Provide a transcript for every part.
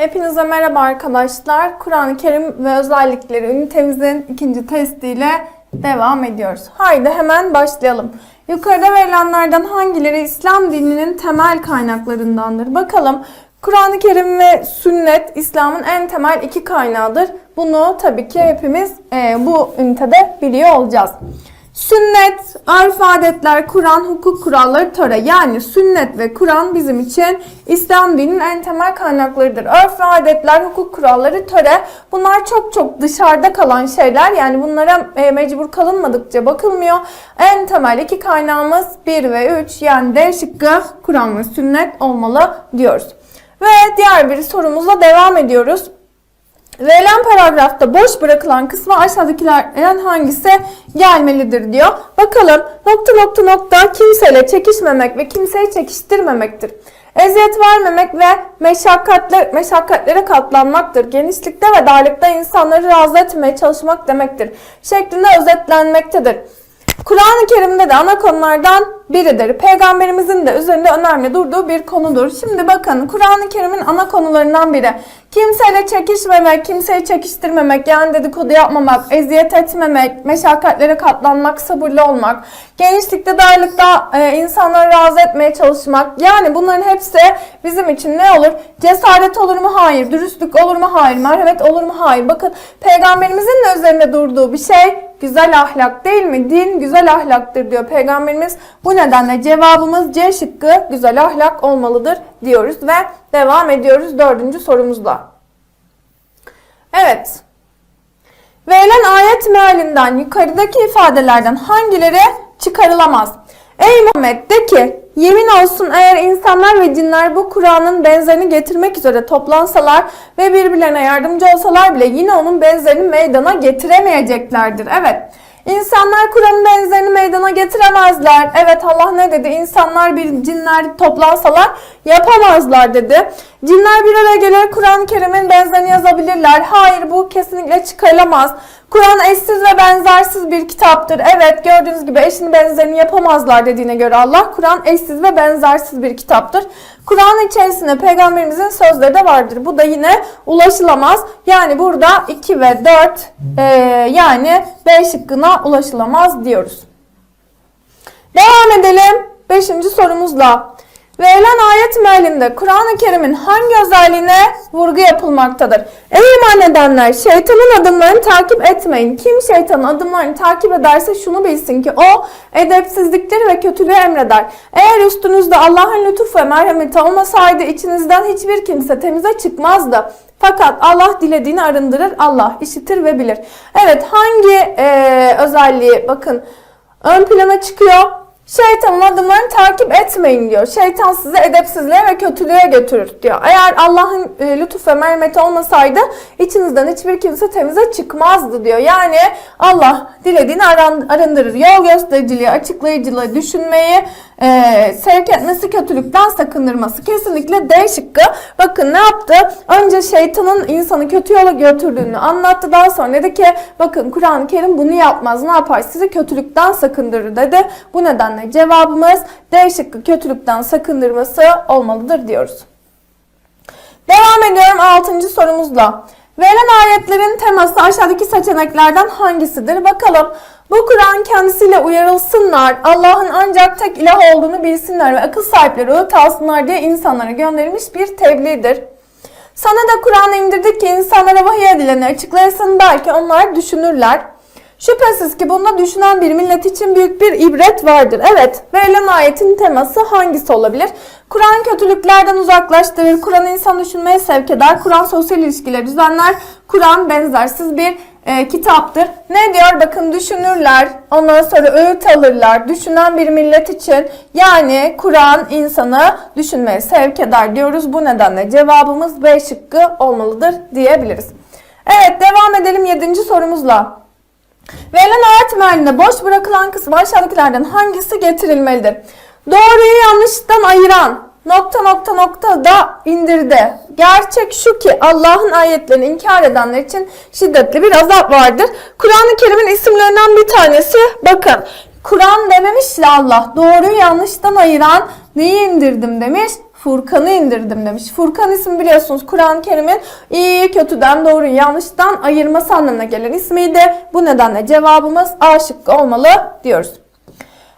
Hepinize merhaba arkadaşlar. Kur'an-ı Kerim ve özellikleri ünitemizin ikinci testiyle devam ediyoruz. Haydi hemen başlayalım. Yukarıda verilenlerden hangileri İslam dininin temel kaynaklarındandır? Bakalım. Kur'an-ı Kerim ve sünnet İslam'ın en temel iki kaynağıdır. Bunu tabii ki hepimiz e, bu ünitede biliyor olacağız. Sünnet, örf adetler, Kur'an, hukuk kuralları, töre. Yani sünnet ve Kur'an bizim için İslam dininin en temel kaynaklarıdır. Örf ve adetler, hukuk kuralları, töre. Bunlar çok çok dışarıda kalan şeyler. Yani bunlara e, mecbur kalınmadıkça bakılmıyor. En temel iki kaynağımız 1 ve 3 yani D şıkkı Kur'an ve sünnet olmalı diyoruz. Ve diğer bir sorumuzla devam ediyoruz. Verilen paragrafta boş bırakılan kısma aşağıdakilerden hangisi gelmelidir diyor. Bakalım nokta nokta nokta kimseyle çekişmemek ve kimseyi çekiştirmemektir. Eziyet vermemek ve meşakkatler, meşakkatlere katlanmaktır. Genişlikte ve darlıkta insanları razı etmeye çalışmak demektir. Şeklinde özetlenmektedir. Kur'an-ı Kerim'de de ana konulardan biridir. Peygamberimizin de üzerinde önemli durduğu bir konudur. Şimdi bakın Kur'an-ı Kerim'in ana konularından biri. Kimseyle çekişmemek, kimseyi çekiştirmemek, yani dedikodu yapmamak, eziyet etmemek, meşakkatlere katlanmak, sabırlı olmak, genişlikte, darlıkta e, insanları razı etmeye çalışmak. Yani bunların hepsi bizim için ne olur? Cesaret olur mu? Hayır. Dürüstlük olur mu? Hayır. Merhamet olur mu? Hayır. Bakın peygamberimizin de üzerinde durduğu bir şey güzel ahlak değil mi? Din güzel ahlaktır diyor Peygamberimiz. Bu nedenle cevabımız C şıkkı güzel ahlak olmalıdır diyoruz ve devam ediyoruz dördüncü sorumuzla. Evet. Verilen ayet mealinden yukarıdaki ifadelerden hangileri çıkarılamaz? Ey Muhammed de ki yemin olsun eğer insanlar ve cinler bu Kur'an'ın benzerini getirmek üzere toplansalar ve birbirlerine yardımcı olsalar bile yine onun benzerini meydana getiremeyeceklerdir. Evet. İnsanlar Kur'an'ın benzerini meydana getiremezler. Evet Allah ne dedi? İnsanlar bir cinler toplansalar yapamazlar dedi. Cinler bir araya gelir Kur'an-ı Kerim'in benzerini yazabilirler. Hayır bu kesinlikle çıkarılamaz. Kur'an eşsiz ve benzersiz bir kitaptır. Evet gördüğünüz gibi eşini benzerini yapamazlar dediğine göre Allah Kur'an eşsiz ve benzersiz bir kitaptır. Kur'an içerisinde peygamberimizin sözleri de vardır. Bu da yine ulaşılamaz. Yani burada 2 ve 4 e, yani B şıkkına ulaşılamaz diyoruz. Devam edelim 5. sorumuzla. Verilen ayet mealinde Kur'an-ı Kerim'in hangi özelliğine vurgu yapılmaktadır? Ey iman edenler şeytanın adımlarını takip etmeyin. Kim şeytanın adımlarını takip ederse şunu bilsin ki o edepsizlikleri ve kötülüğü emreder. Eğer üstünüzde Allah'ın lütuf ve merhameti olmasaydı içinizden hiçbir kimse temize çıkmazdı. Fakat Allah dilediğini arındırır, Allah işitir ve bilir. Evet hangi e, özelliği bakın ön plana çıkıyor? Şeytanın adımlarını takip etmeyin diyor. Şeytan sizi edepsizliğe ve kötülüğe götürür diyor. Eğer Allah'ın e, lütuf ve merhameti olmasaydı içinizden hiçbir kimse temize çıkmazdı diyor. Yani Allah dilediğini aran, arındırır. Yol göstericiliği, açıklayıcılığı, düşünmeyi e, sevk etmesi, kötülükten sakındırması. Kesinlikle D şıkkı. Bakın ne yaptı? Önce şeytanın insanı kötü yola götürdüğünü anlattı. Daha sonra dedi ki bakın Kur'an-ı Kerim bunu yapmaz. Ne yapar? Sizi kötülükten sakındırır dedi. Bu nedenle cevabımız D şıkkı kötülükten sakındırması olmalıdır diyoruz. Devam ediyorum 6. sorumuzla. Verilen ayetlerin teması aşağıdaki seçeneklerden hangisidir? Bakalım. Bu Kur'an kendisiyle uyarılsınlar, Allah'ın ancak tek ilah olduğunu bilsinler ve akıl sahipleri öğüt alsınlar diye insanlara gönderilmiş bir tebliğdir. Sana da Kur'an'ı indirdik ki insanlara vahiy edileni açıklayasın belki onlar düşünürler. Şüphesiz ki bunda düşünen bir millet için büyük bir ibret vardır. Evet, verilen ayetin teması hangisi olabilir? Kur'an kötülüklerden uzaklaştırır, Kur'an insan düşünmeye sevk eder, Kur'an sosyal ilişkileri düzenler, Kur'an benzersiz bir e, kitaptır. Ne diyor? Bakın düşünürler, ondan sonra öğüt alırlar, düşünen bir millet için yani Kur'an insanı düşünmeye sevk eder diyoruz. Bu nedenle cevabımız B şıkkı olmalıdır diyebiliriz. Evet, devam edelim 7. sorumuzla. Verilen ayet mealinde boş bırakılan kısım aşağıdakilerden hangisi getirilmelidir? Doğruyu yanlıştan ayıran nokta nokta nokta da indirdi. Gerçek şu ki Allah'ın ayetlerini inkar edenler için şiddetli bir azap vardır. Kur'an-ı Kerim'in isimlerinden bir tanesi bakın. Kur'an dememiş ya Allah doğruyu yanlıştan ayıran neyi indirdim demiş? Furkan'ı indirdim demiş. Furkan ismi biliyorsunuz Kur'an-ı Kerim'in iyi kötüden doğru yanlıştan ayırması anlamına gelen ismiydi. Bu nedenle cevabımız A şıkkı olmalı diyoruz.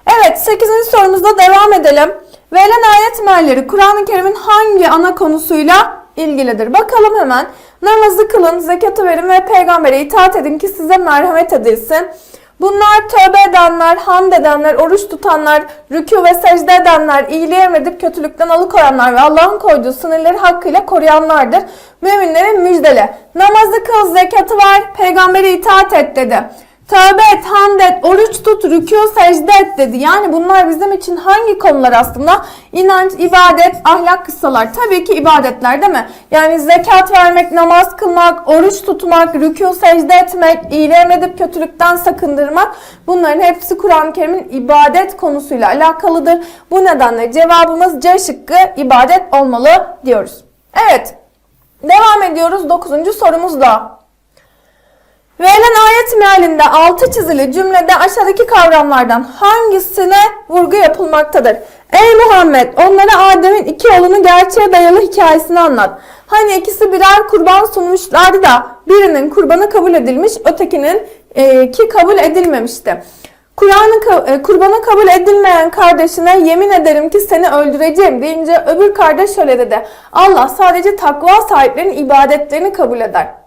Evet 8. sorumuzda devam edelim. Verilen ayet mealleri Kur'an-ı Kerim'in hangi ana konusuyla ilgilidir? Bakalım hemen. Namazı kılın, zekatı verin ve peygambere itaat edin ki size merhamet edilsin. Bunlar tövbe edenler, hamd edenler, oruç tutanlar, rükû ve secde edenler, iyiliği emredip kötülükten alıkoyanlar ve Allah'ın koyduğu sınırları hakkıyla koruyanlardır. Müminlerin müjdele. Namazı kıl, zekatı ver, peygambere itaat et dedi. Tövbe et, hamd et, oruç tut, rükû, secde et dedi. Yani bunlar bizim için hangi konular aslında? İnanç, ibadet, ahlak kıssalar. Tabii ki ibadetler değil mi? Yani zekat vermek, namaz kılmak, oruç tutmak, rükû, secde etmek, iyiliği emredip kötülükten sakındırmak. Bunların hepsi Kur'an-ı Kerim'in ibadet konusuyla alakalıdır. Bu nedenle cevabımız C şıkkı ibadet olmalı diyoruz. Evet, devam ediyoruz 9. sorumuzla. Verilen ayet mealinde altı çizili cümlede aşağıdaki kavramlardan hangisine vurgu yapılmaktadır? Ey Muhammed onlara Adem'in iki oğlunu gerçeğe dayalı hikayesini anlat. Hani ikisi birer kurban sunmuşlardı da birinin kurbanı kabul edilmiş ötekinin e, ki kabul edilmemişti. Kur'an'ı e, kurbanı kabul edilmeyen kardeşine yemin ederim ki seni öldüreceğim deyince öbür kardeş şöyle dedi. Allah sadece takva sahiplerinin ibadetlerini kabul eder.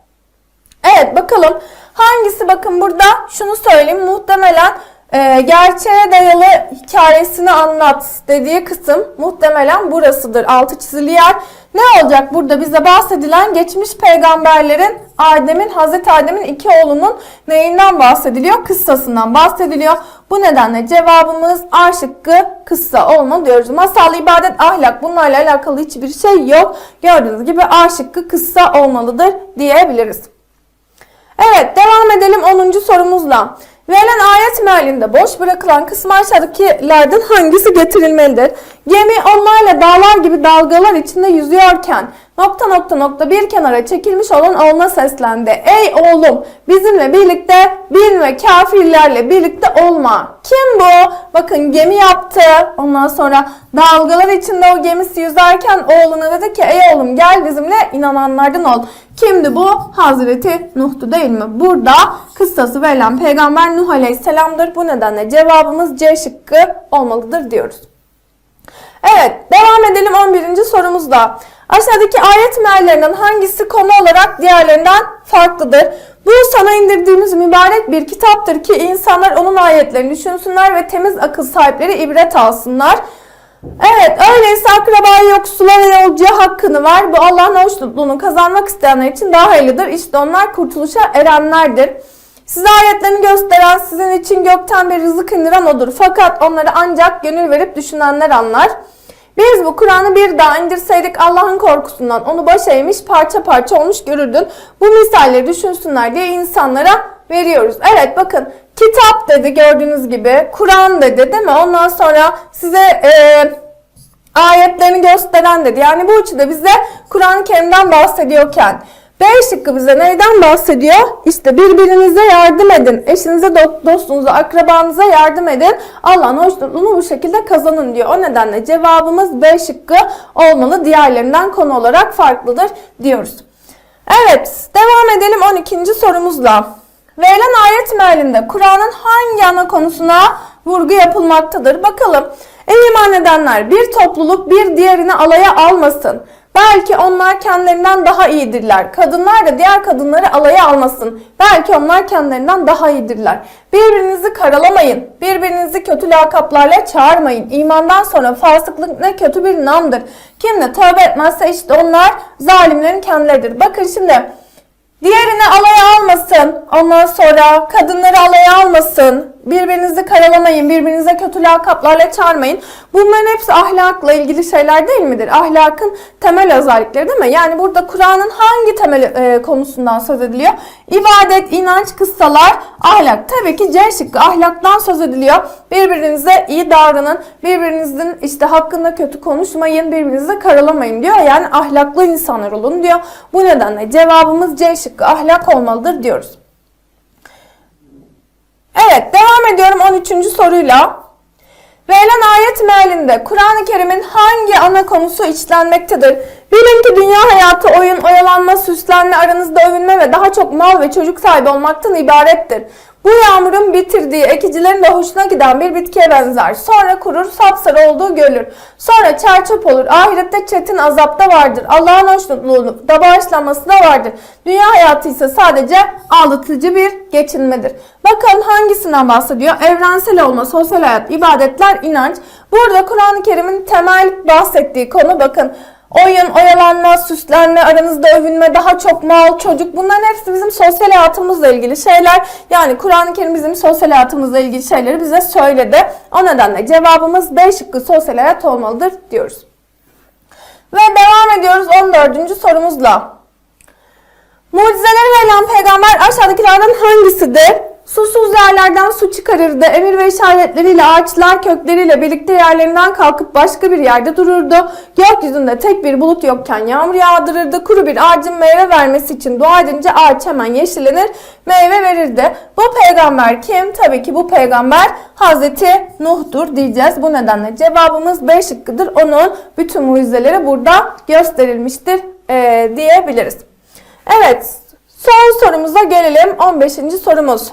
Evet bakalım hangisi bakın burada şunu söyleyeyim muhtemelen e, gerçeğe dayalı hikayesini anlat dediği kısım muhtemelen burasıdır altı çizili yer. Ne olacak burada bize bahsedilen geçmiş peygamberlerin Adem'in Hazreti Adem'in iki oğlunun neyinden bahsediliyor? Kıssasından bahsediliyor. Bu nedenle cevabımız A şıkkı kıssa olma diyoruz. Masal, ibadet, ahlak bunlarla alakalı hiçbir şey yok. Gördüğünüz gibi A şıkkı kıssa olmalıdır diyebiliriz. Evet devam edelim 10. sorumuzla. Verilen ayet mealinde boş bırakılan kısmı aşağıdakilerden hangisi getirilmelidir? Gemi onlarla dağlar gibi dalgalar içinde yüzüyorken nokta nokta nokta bir kenara çekilmiş olan oğluna seslendi. Ey oğlum bizimle birlikte bin ve kafirlerle birlikte olma. Kim bu? Bakın gemi yaptı. Ondan sonra dalgalar içinde o gemisi yüzerken oğluna dedi ki ey oğlum gel bizimle inananlardan ol. Kimdi bu? Hazreti Nuh'tu değil mi? Burada kıssası verilen peygamber Nuh Aleyhisselam'dır. Bu nedenle cevabımız C şıkkı olmalıdır diyoruz. Evet, devam edelim 11. sorumuzda. Aşağıdaki ayet meallerinden hangisi konu olarak diğerlerinden farklıdır? Bu sana indirdiğimiz mübarek bir kitaptır ki insanlar onun ayetlerini düşünsünler ve temiz akıl sahipleri ibret alsınlar. Evet, öyleyse akraba yoksula ve yolcuya hakkını ver. Bu Allah'ın hoşnutluğunu kazanmak isteyenler için daha hayırlıdır. İşte onlar kurtuluşa erenlerdir. Size ayetlerini gösteren, sizin için gökten bir rızık indiren odur. Fakat onları ancak gönül verip düşünenler anlar. Biz bu Kur'an'ı bir daha indirseydik Allah'ın korkusundan onu baş eğmiş parça parça olmuş görürdün. Bu misalleri düşünsünler diye insanlara veriyoruz. Evet bakın kitap dedi gördüğünüz gibi. Kur'an dedi değil mi? Ondan sonra size e, ayetlerini gösteren dedi. Yani bu üçü bize Kur'an-ı Kerim'den bahsediyorken B şıkkı bize neyden bahsediyor? İşte birbirinize yardım edin. Eşinize, dostunuza, akrabanıza yardım edin. Allah'ın hoşnutluğunu bu şekilde kazanın diyor. O nedenle cevabımız B şıkkı olmalı. Diğerlerinden konu olarak farklıdır diyoruz. Evet, devam edelim 12. sorumuzla. Verilen ayet mealinde Kur'an'ın hangi ana konusuna vurgu yapılmaktadır? Bakalım. Ey iman edenler bir topluluk bir diğerini alaya almasın. Belki onlar kendilerinden daha iyidirler. Kadınlar da diğer kadınları alaya almasın. Belki onlar kendilerinden daha iyidirler. Birbirinizi karalamayın. Birbirinizi kötü lakaplarla çağırmayın. İmandan sonra fasıklık ne kötü bir namdır. Kim de tövbe etmezse işte onlar zalimlerin kendileridir. Bakın şimdi Diğerini alaya almasın. Ondan sonra kadınları alaya almasın. Birbirinizi karalamayın. Birbirinize kötü lakaplarla çağırmayın. Bunların hepsi ahlakla ilgili şeyler değil midir? Ahlakın temel özellikleri değil mi? Yani burada Kur'an'ın hangi temel e, konusundan söz ediliyor? İbadet, inanç, kıssalar, ahlak. Tabii ki C şıkkı ahlaktan söz ediliyor. Birbirinize iyi davranın. Birbirinizin işte hakkında kötü konuşmayın. Birbirinizi karalamayın diyor. Yani ahlaklı insanlar olun diyor. Bu nedenle cevabımız C şıkkı ahlak olmalıdır diyoruz. Evet devam ediyorum 13. soruyla. Verilen ayet mealinde Kur'an-ı Kerim'in hangi ana konusu içlenmektedir? Bilin ki dünya hayatı oyun, oyalanma, süslenme, aranızda övünme ve daha çok mal ve çocuk sahibi olmaktan ibarettir. Bu yağmurun bitirdiği ekicilerin de hoşuna giden bir bitkiye benzer. Sonra kurur, sapsarı olduğu görülür. Sonra çerçöp olur. Ahirette çetin azapta vardır. Allah'ın hoşnutluğu da bağışlanması da vardır. Dünya hayatı ise sadece aldatıcı bir geçinmedir. Bakalım hangisinden bahsediyor? Evrensel olma, sosyal hayat, ibadetler, inanç. Burada Kur'an-ı Kerim'in temel bahsettiği konu bakın Oyun, oyalanma, süslenme, aranızda övünme, daha çok mal, çocuk bunların hepsi bizim sosyal hayatımızla ilgili şeyler. Yani Kur'an-ı Kerim bizim sosyal hayatımızla ilgili şeyleri bize söyledi. O nedenle cevabımız B şıkkı sosyal hayat olmalıdır diyoruz. Ve devam ediyoruz 14. sorumuzla. Mucizeleri verilen peygamber aşağıdakilerden hangisidir? Susuz yerlerden su çıkarırdı. Emir ve işaretleriyle ağaçlar kökleriyle birlikte yerlerinden kalkıp başka bir yerde dururdu. Gökyüzünde tek bir bulut yokken yağmur yağdırırdı. Kuru bir ağacın meyve vermesi için dua edince ağaç hemen yeşillenir, meyve verirdi. Bu peygamber kim? Tabii ki bu peygamber Hazreti Nuh'dur diyeceğiz. Bu nedenle cevabımız B şıkkıdır. Onun bütün mucizeleri burada gösterilmiştir eee, diyebiliriz. Evet, son sorumuza gelelim. 15. sorumuz.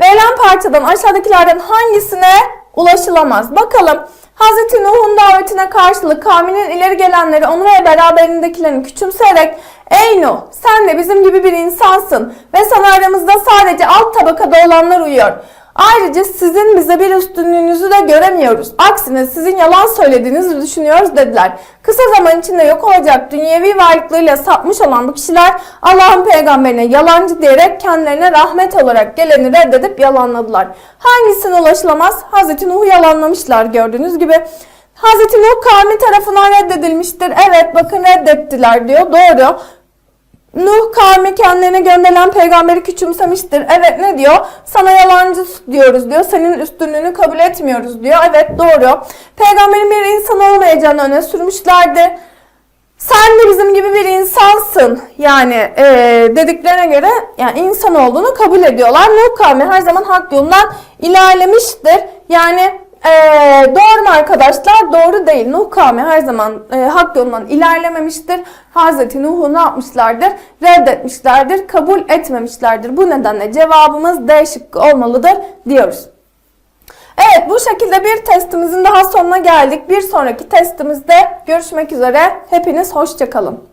Verilen parçadan aşağıdakilerden hangisine ulaşılamaz? Bakalım. Hz. Nuh'un davetine karşılık kavminin ileri gelenleri onu ve beraberindekilerini küçümseyerek Ey Nuh sen de bizim gibi bir insansın ve sana aramızda sadece alt tabakada olanlar uyuyor. Ayrıca sizin bize bir üstünlüğünüzü de göremiyoruz. Aksine sizin yalan söylediğinizi düşünüyoruz dediler. Kısa zaman içinde yok olacak dünyevi varlıklarıyla sapmış olan bu kişiler Allah'ın peygamberine yalancı diyerek kendilerine rahmet olarak geleni reddedip yalanladılar. Hangisine ulaşılamaz? Hazreti Nuh'u yalanlamışlar gördüğünüz gibi. Hazreti Nuh kavmi tarafından reddedilmiştir. Evet bakın reddettiler diyor. Doğru. Nuh kavmi kendilerine gönderilen peygamberi küçümsemiştir. Evet ne diyor? Sana yalancı diyoruz diyor. Senin üstünlüğünü kabul etmiyoruz diyor. Evet doğru. Peygamberin bir insan olmayacağını öne sürmüşlerdi. Sen de bizim gibi bir insansın. Yani e, dediklerine göre yani insan olduğunu kabul ediyorlar. Nuh kavmi her zaman hak yolundan ilerlemiştir. Yani e, doğru mu arkadaşlar? Doğru değil. Nuh kavmi her zaman e, hak yolundan ilerlememiştir. Hazreti Nuh'u ne yapmışlardır? Reddetmişlerdir, kabul etmemişlerdir. Bu nedenle cevabımız D şıkkı olmalıdır diyoruz. Evet bu şekilde bir testimizin daha sonuna geldik. Bir sonraki testimizde görüşmek üzere. Hepiniz hoşçakalın.